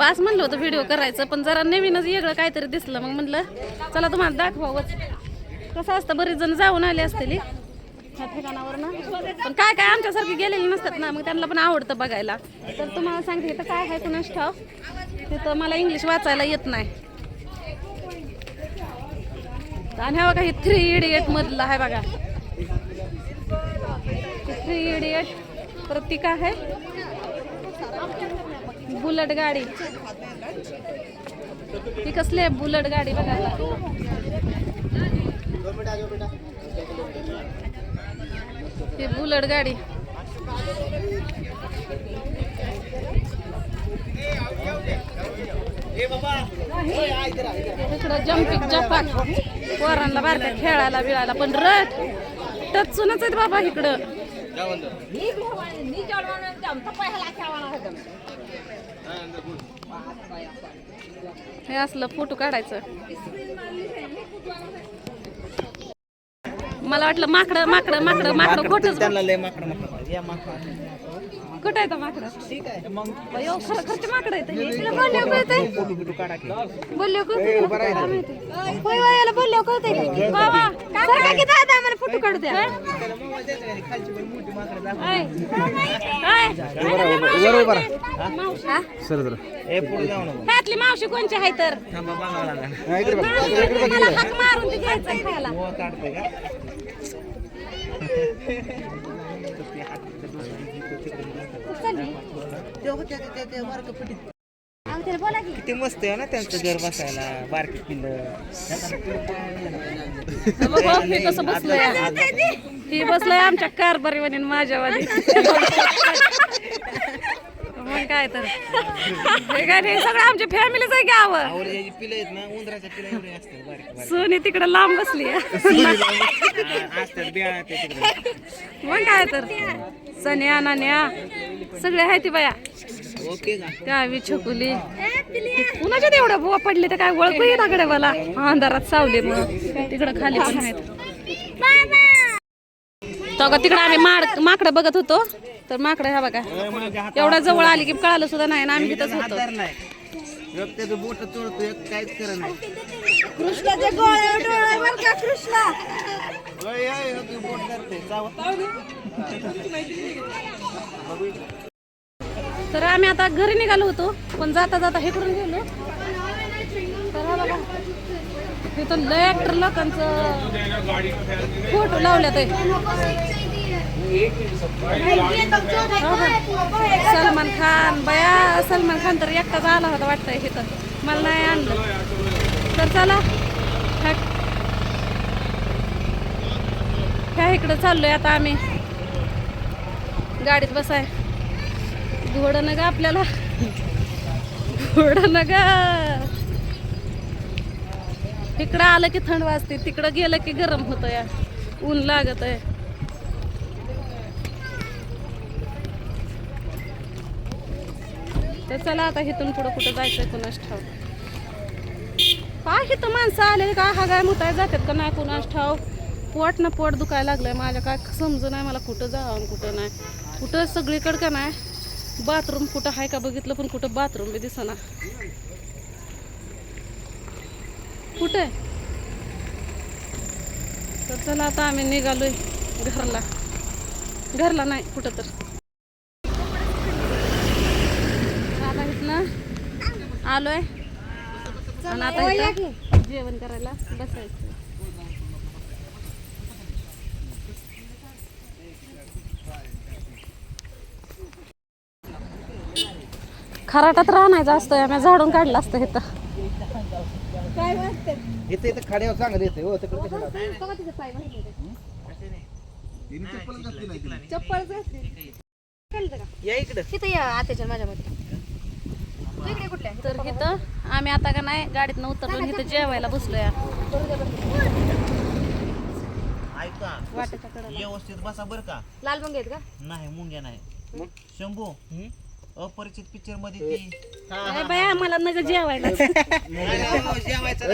बास म्हणलं होतं व्हिडिओ करायचं पण जरा नवीनच वेगळं काहीतरी दिसलं. मग म्हणलं चला तुम्हाला दाखवावंच. कसं असतं बरेच जण जाऊन आले असतील. ह्या ठिकाणावर ना पण काय काय आमच्यासारखे गेलेले नसतात ना मग त्यांना पण आवडतं बघायला. तर तुम्हाला सांगते इथं काय आहे कुणास ठाव तिथं मला इंग्लिश वाचायला येत नाही. आणि हा बघा हे थ्री इडियट मधलं आहे बघा. थ्री इडियट प्रतीक काय आहे? बुलट गाडी. ती कसली आहे बुलट गाडी बघायला ही बुलट गाडी. इकडं जम्पिंग जपाक पोरांना बारक्या खेळायला बिळायला पण रट. टचूनच आहेत बाबा इकडं. हे असलं फोटो काढायचं. मला वाटलं माकडं माकडं माकडं माकडं खोटच त्यांना लय माकड माकड या माकड. कुठं आहे तो माकडं? ठीक आहे. मग खरं खरंच माकडं आहे कळतंय. कळतंय? काय? होय याला बोलल्यावर कळतंय बाबा सरका की दादा? आम्हाला फोटो काढू द्या. ऐ. मावशी. हा? कोणची आहे तर? मला हाक मारून ते घ्यायचं किती मस्त आहे ना त्यांचं घर बसायला बारकी हे कसं बसलंय ही बसलंय आमच्या कारभारी म्हणून माझ्यावाली. मग काय तर. हे काय नाही सगळं आमच्या फॅमिलीच आहे गावं. आवडीची पिलं आहेत ना उंदराच्या पिलं एवढे असतात बारकी बारकी. सोनी तिकडे लांब बसली हा, असतात बिया ते तिकडे मग काय तर. सन्या नान्या सगळे आहे ती बाया. ओके का काय छकुली. कुणाच्यात एवढ्या बुवा पडले तर काय ओळखू येत आकडे मला? अंधारात सावले मग. तिकडं खाली पण आहेत. तेव्हा तिकडं आम्ही माड माकडं बघत होतो. तर माकडं ह्या बघा. एवढ्या जवळ आली की कळालं सुद्धा नाही आणि आम्ही तिथंच होतो. का कृष्णा? तर आम्ही आता घरी निघालो होतो पण जाता जाता हे करून गेलो. तर हा बघा तिथं लय ऍक्टर लोकांचं फोटो लावल्यात आहे. सलमान खान बया सलमान खान तर एकटाच आला होता वाटतंय इथं. मला नाही आणलं. तर चला. ह्या इकडं चाललोय आता आम्ही. गाडीत बसाय. घोडं न ग आपल्याला. घोडं न ग इकडं आलं की थंड वाजते तिकडं गेलं की गरम होतं या ऊन लागत आहे तर चला आता इथून पुढं कुठं जायचंय कुणास ठाव काय इथं माणसं आले का? हा गाय मुताय जातात का नाही कुणास ठाव पोट ना पोट दुखायला लागलंय माझ्या. काय समज नाही मला कुठं जावं आणि कुठं नाही. कुठं सगळीकडं का नाही? बाथरूम कुठं आहे का बघितलं पण कुठं बाथरूम बी दिसना. कुठं? तर चला आता आम्ही निघालोय घरला. घरला नाही कुठं तर आता इथनं आलोय. आणि आता इथं जेवण करायला बसायचं. खराटात राहण्याचं असतं आम्ही झाडून काढलं असतं इथं. इथे इथे खाड्यावर चांगलं येते हो तिकडे कशाला? या इकडं. तिथं या तू इकडे कुठल्या तर इथं आम्ही आता का नाही गाडीतनं उतरलो इथं जेवायला वाटेच्या कडेला. व्यवस्थित बसा बर का. लाल मग आहेत का? नाही मुंग्या नाही. शंभू अपरिचित पिक्चरमध्ये ती बाया मला नग जेवायला. जेवायचं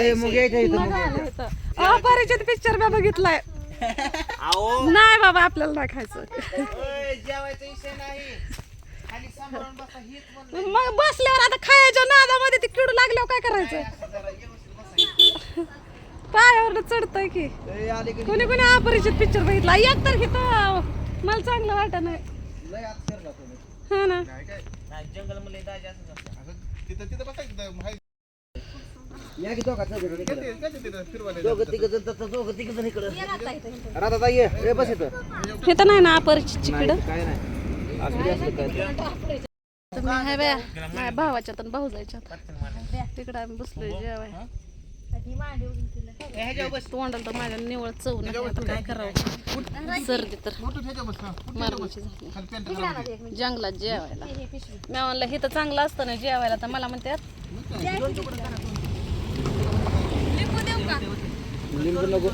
अपरिचित पिक्चर मी बघितलाय. अहो नाही बाबा आपल्याला नाही खायचं. जेवायचा विषय नाही. मग बसल्यावर आता खायच्या नादामध्ये ते किडू लागल्यावर काय करायचं? पायावर चढतंय की. कोणी कोणी अपरिचित पिक्चर बघितला. एक तर घेतो मला चांगलं वाटत नाही. हा ना. या की दोघा इकडं. राधा ये. बस इथं. हे तर नाही ना अपरिचित चिकड काय नाही. माझ्या भावाच्या तर भाऊ जायच्या तिकडं आम्ही बसलोय जेवाय. तोंडाला तर माझ्या निवळ चव नाही काय करावं सर्दी तर हा. झाली. जंगलात जेवायला. मी म्हणलं हे तर चांगलं असतं ना जेवायला. तर मला म्हणतात लिंबू नको.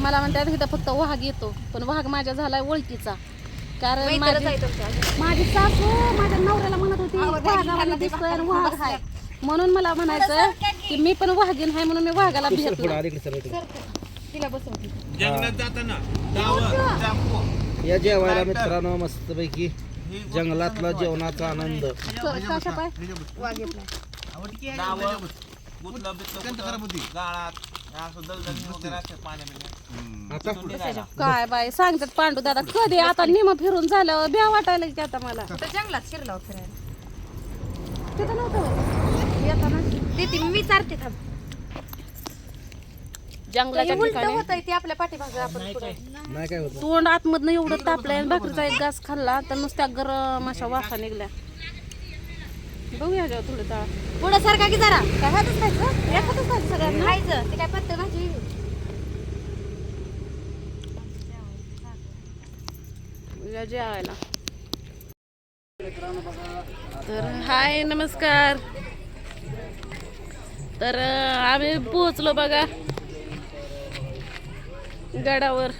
मला म्हणतात इथं फक्त वाघ येतो पण वाघ माझ्या झालाय ओळखीचा. कारण माझी माझी सासू माझ्या नवऱ्याला म्हणत होती वाघाला दिसतोय आणि वाघ आहे. म्हणून मला म्हणायचं की मी पण वाघीन आहे म्हणून मी वाघाला इकडे तिला बसवते जंगलात जाताना डावं, जांभूळ. या जेवायला मित्रांनो मस्तपैकी जंगलातला जेवणाचा आनंद. कशा पाय? वाघ आता काय बाय सांगतात पांडू दादा कधी आता निम फिरून झालं ब्या वाटायला की आता मला. तर जंगलात शिरला फिरायला. तिथं नव्हतं होय. येताना ते ती मी विचारते थांब. जंगलाच्या उलट ठिकाणी. होत ते आपल्या पाठीमागं आपण पुढे. नाही काय होत. तोंड आतमधनं एवढं तापलंय आणि भाकरीचा एक घास खाल्ला तर नुसत्या गरम अशा वाफा निघल्या. बघूया जेव्हा थोडं ता पुढं सारखा की जरा? काय हातच का? एखादंच नाही सगळ्यांना खायचं? ते काय पत्ते भाजी? या जेवायला. तर हाय नमस्कार. तर आम्ही पोहोचलो बघा. गडावर.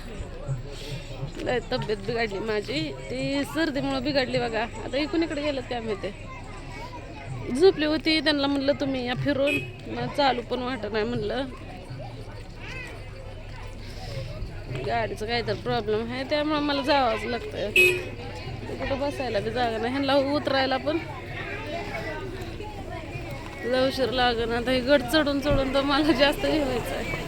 लय तब्येत बिघडली माझी. ती सर्दीमुळे बिघडली बघा. आता इकडून इकडे गेलं काय माहिती झोपली होती त्यांना म्हणलं तुम्ही या फिरून. मग चालू पण वाटत नाही म्हणलं. गाडीचं काहीतरी प्रॉब्लेम आहे त्यामुळे मला जावंच लागतं कुठं बसायला बी जागा नाही ह्यांना उतरायला पण लय लागण आता हे गड चढून चढून तर मला जास्त घेवायचं आहे.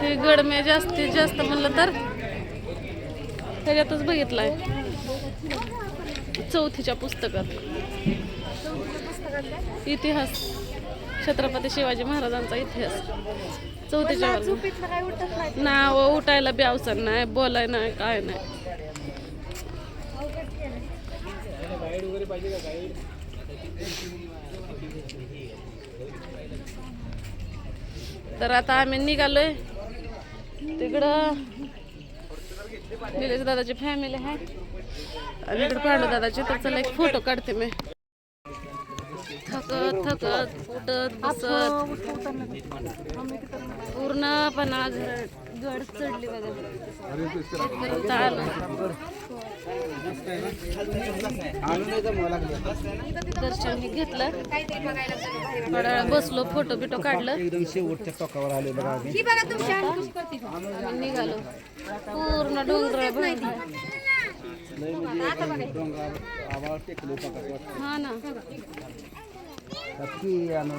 हे गड मी जास्तीत जास्त म्हणलं तर त्याच्यातच बघितलाय. चौथीच्या पुस्तकात. इतिहास. छत्रपती शिवाजी महाराजांचा इतिहास. चौथीच्या नाव उठायला बी अवसर नाही बोलाय नाही काय नाही. तर आता आम्ही निघालोय. तिकडं निलेश दादाची फॅमिली आहे. आणि इकडे पांडू दादाची तर चला एक फोटो काढते मी. थकत थकत उठत बसत. पूर्ण पन्हाळा घर गड चढली बघा. इथपर्यंत आलो आनंद जमवा लागले दर्शन घेतलं. थोडा बसलो फोटो बिटो काढलं. एकदम शेवटच्या टोकावर आले बघा आम्ही निघालो. पूर्ण डोंगर बघा लय डोंगर आवाज टेकले हा ना. नक्की आणि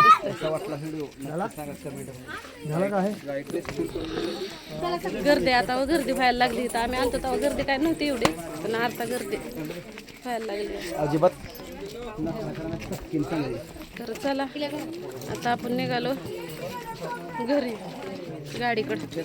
दिसतंय. कसा वाटला व्हिडिओ. सांगा कमेंट झाला काय गर्दी आता व गर्दी व्हायला लागली. तर आम्ही आलतो तेव्हा गर्दी काय नव्हती एवढी पण आता गर्दी व्हायला लागली. अजिबात. तर चला आता आपण निघालो घरी गाडीकडे.